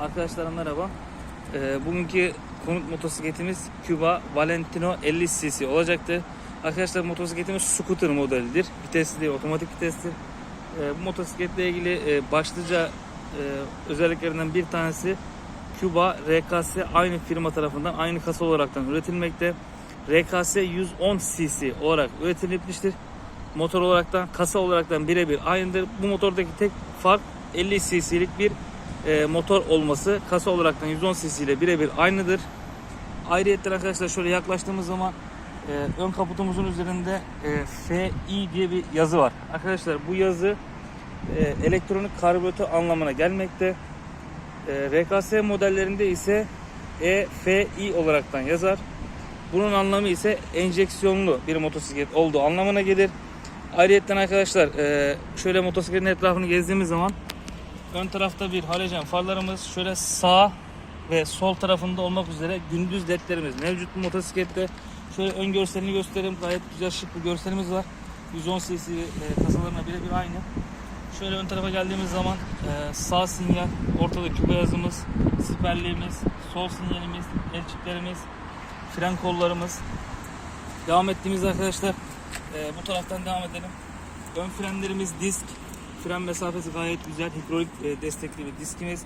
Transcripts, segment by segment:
Arkadaşlar merhaba. Ee, bugünkü konut motosikletimiz Cuba Valentino 50 cc olacaktı. Arkadaşlar motosikletimiz scooter modelidir. Vitesli, otomatik vitesli. Ee, bu motosikletle ilgili e, başlıca e, özelliklerinden bir tanesi Cuba RKS aynı firma tarafından aynı kasa olaraktan üretilmekte. RKS 110 cc olarak üretilmiştir. Motor olaraktan, kasa olaraktan birebir aynıdır. Bu motordaki tek fark 50 cc'lik bir e, motor olması. Kasa olaraktan 110 cc ile birebir aynıdır. Ayrıyetten arkadaşlar şöyle yaklaştığımız zaman e, ön kaputumuzun üzerinde e, FI diye bir yazı var. Arkadaşlar bu yazı e, elektronik karbüratör anlamına gelmekte. E, RKS modellerinde ise EFI olaraktan yazar. Bunun anlamı ise enjeksiyonlu bir motosiklet olduğu anlamına gelir. Ayrıyetten arkadaşlar e, şöyle motosikletin etrafını gezdiğimiz zaman ön tarafta bir halojen farlarımız şöyle sağ ve sol tarafında olmak üzere gündüz ledlerimiz mevcut bu motosiklette. Şöyle ön görselini göstereyim. Gayet güzel şık bir görselimiz var. 110 cc e, kasalarına birebir aynı. Şöyle ön tarafa geldiğimiz zaman e, sağ sinyal, ortada küpe yazımız, siperliğimiz, sol sinyalimiz, elçiklerimiz, fren kollarımız. Devam ettiğimiz arkadaşlar e, bu taraftan devam edelim. Ön frenlerimiz disk. Fren mesafesi gayet güzel. Hidrolik e, destekli bir diskimiz.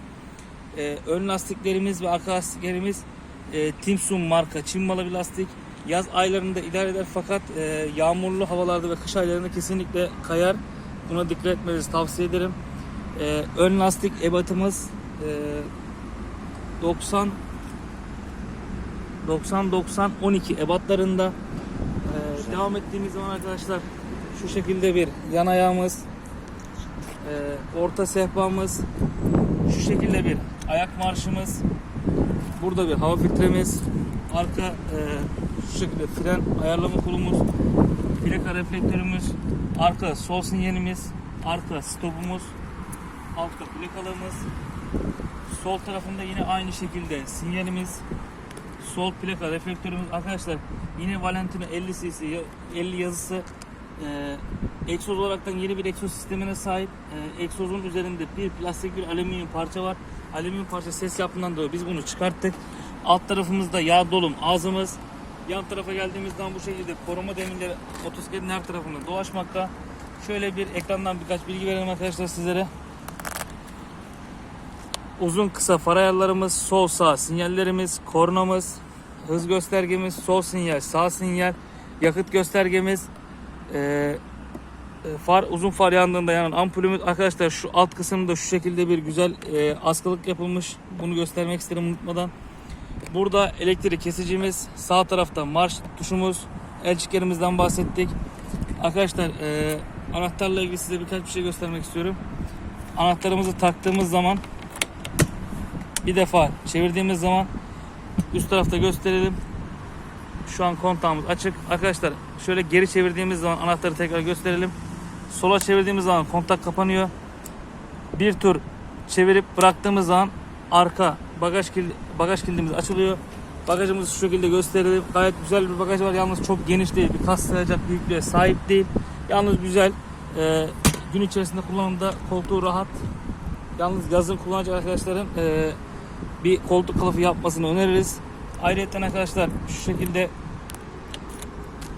E, ön lastiklerimiz ve arka lastiklerimiz e, Timsun marka Çin malı bir lastik. Yaz aylarında idare eder fakat e, yağmurlu havalarda ve kış aylarında kesinlikle kayar. Buna dikkat etmenizi tavsiye ederim. E, ön lastik ebatımız e, 90 90-90-12 ebatlarında. Ee, devam ettiğimiz zaman arkadaşlar şu şekilde bir yan ayağımız, e, orta sehpamız, şu şekilde bir ayak marşımız, burada bir hava filtremiz, arka e, şu şekilde fren ayarlama kolumuz, plaka reflektörümüz, arka sol sinyalimiz, arka stopumuz, altta plakalığımız, sol tarafında yine aynı şekilde sinyalimiz, sol plaka reflektörümüz. Arkadaşlar yine Valentino 50 cc ya- 50 yazısı e, egzoz olaraktan yeni bir egzoz sistemine sahip. E, egzozun üzerinde bir plastik bir alüminyum parça var. Alüminyum parça ses yaptığından dolayı biz bunu çıkarttık. Alt tarafımızda yağ dolum ağzımız. Yan tarafa geldiğimiz zaman bu şekilde koruma demirleri motosikletin her tarafında dolaşmakta. Şöyle bir ekrandan birkaç bilgi verelim arkadaşlar sizlere. Uzun kısa far ayarlarımız, sol sağ sinyallerimiz, kornamız, hız göstergemiz, sol sinyal, sağ sinyal, yakıt göstergemiz, e, e, far uzun far yandığında yanan ampulümüz. Arkadaşlar şu alt kısımda şu şekilde bir güzel e, askılık yapılmış. Bunu göstermek isterim unutmadan. Burada elektrik kesicimiz, sağ tarafta marş tuşumuz, elçiklerimizden bahsettik. Arkadaşlar e, anahtarla ilgili size birkaç bir şey göstermek istiyorum. Anahtarımızı taktığımız zaman bir defa çevirdiğimiz zaman üst tarafta gösterelim. Şu an kontağımız açık. Arkadaşlar şöyle geri çevirdiğimiz zaman anahtarı tekrar gösterelim. Sola çevirdiğimiz zaman kontak kapanıyor. Bir tur çevirip bıraktığımız zaman arka bagaj kilidi, bagaj kilidimiz açılıyor. Bagajımızı şu şekilde gösterelim. Gayet güzel bir bagaj var. Yalnız çok geniş değil. Bir kas sığacak büyüklüğe sahip değil. Yalnız güzel. Ee, gün içerisinde kullanımda koltuğu rahat. Yalnız yazın kullanacak arkadaşların e, bir koltuk kılıfı yapmasını öneririz. Ayrıca arkadaşlar şu şekilde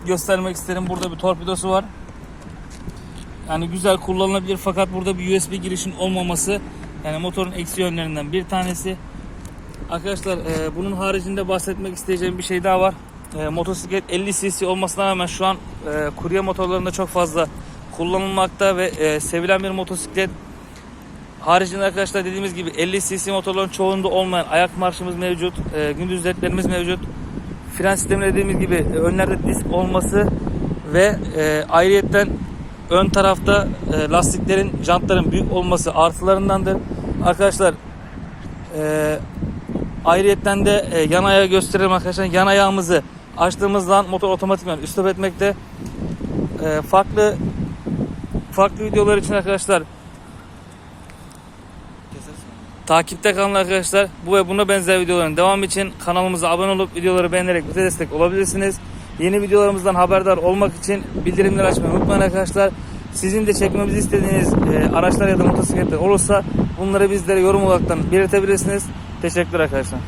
göstermek isterim. Burada bir torpidosu var. Yani güzel kullanılabilir fakat burada bir USB girişin olmaması yani motorun eksi yönlerinden bir tanesi. Arkadaşlar e, bunun haricinde bahsetmek isteyeceğim bir şey daha var. E, motosiklet 50 cc olmasına rağmen şu an e, kurye motorlarında çok fazla kullanılmakta ve e, sevilen bir motosiklet. Haricinde arkadaşlar dediğimiz gibi 50 cc motorların çoğunda olmayan ayak marşımız mevcut. E, gündüz ledlerimiz mevcut. Fren sistemi dediğimiz gibi e, önlerde disk olması ve e, ayrıyetten ön tarafta e, lastiklerin, jantların büyük olması artılarındandır. Arkadaşlar e, ayrıyetten de e, yan ayağı gösterelim arkadaşlar. Yan ayağımızı açtığımızdan motor otomatikman stop etmekte. E, farklı farklı videolar için arkadaşlar Takipte kalın arkadaşlar. Bu ve buna benzer videoların devamı için kanalımıza abone olup videoları beğenerek bize destek olabilirsiniz. Yeni videolarımızdan haberdar olmak için bildirimleri açmayı unutmayın arkadaşlar. Sizin de çekmemizi istediğiniz e, araçlar ya da motosikletler olursa bunları bizlere yorum olarak belirtebilirsiniz. Teşekkürler arkadaşlar.